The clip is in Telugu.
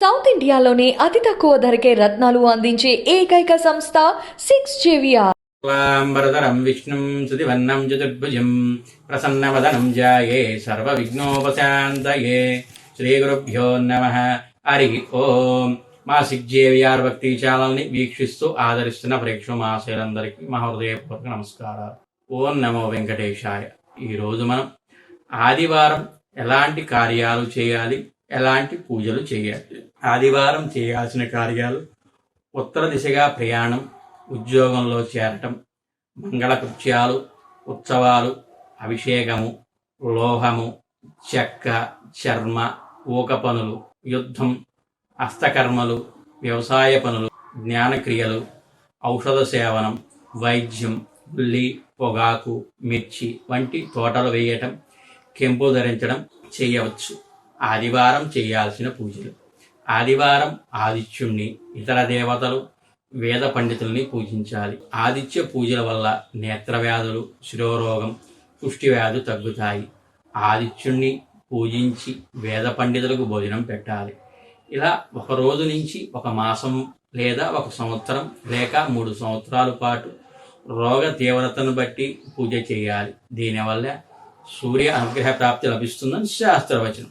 సౌత్ ఇండియాలోనే అతి తక్కువ ధరకే రత్నాలు అందించే ఏకైక సంస్థ సిక్స్ జేవిఆర్. లాంబరధరం విష్ణుం సుతివన్నం చతుర్భుజం ప్రసన్నవదనం జాయే సర్వవిఘ్నోపశాంతయే. శ్రీగురుభ్యో నమ. హరి ఓం. మా సిగ్జేవిఆర్ భక్తి ఛానల్ని వీక్షిస్తూ ఆదరిస్తున్న ప్రేక్షక మహాశయులందరికీ మా హృదయపూర్వక నమస్కారాలు. ఓం నమో వెంకటేశాయ. ఈరోజు మనం ఆదివారం ఎలాంటి కార్యాలు చేయాలి ఎలాంటి పూజలు చేయాలి ఆదివారం చేయాల్సిన కార్యాలు ఉత్తర దిశగా ప్రయాణం ఉద్యోగంలో చేరటం మంగళకృత్యాలు ఉత్సవాలు అభిషేకము లోహము చెక్క చర్మ ఊక పనులు యుద్ధం హస్తకర్మలు వ్యవసాయ పనులు జ్ఞానక్రియలు ఔషధ సేవనం వైద్యం ఉల్లి పొగాకు మిర్చి వంటి తోటలు వేయటం కెంపు ధరించడం చేయవచ్చు. ఆదివారం చేయాల్సిన పూజలు. ఆదివారం ఆదిత్యుణ్ణి ఇతర దేవతలు వేద పండితుల్ని పూజించాలి. ఆదిత్య పూజల వల్ల నేత్ర వ్యాధులు శిరోరోగం పుష్టి వ్యాధులు తగ్గుతాయి. ఆదిత్యుణ్ణి పూజించి వేద పండితులకు భోజనం పెట్టాలి. ఇలా ఒక రోజు నుంచి ఒక మాసం లేదా ఒక సంవత్సరం లేక మూడు సంవత్సరాల పాటు రోగ తీవ్రతను బట్టి పూజ చేయాలి. దీనివల్ల సూర్య అనుగ్రహ ప్రాప్తి లభిస్తుందని శాస్త్రవచనం.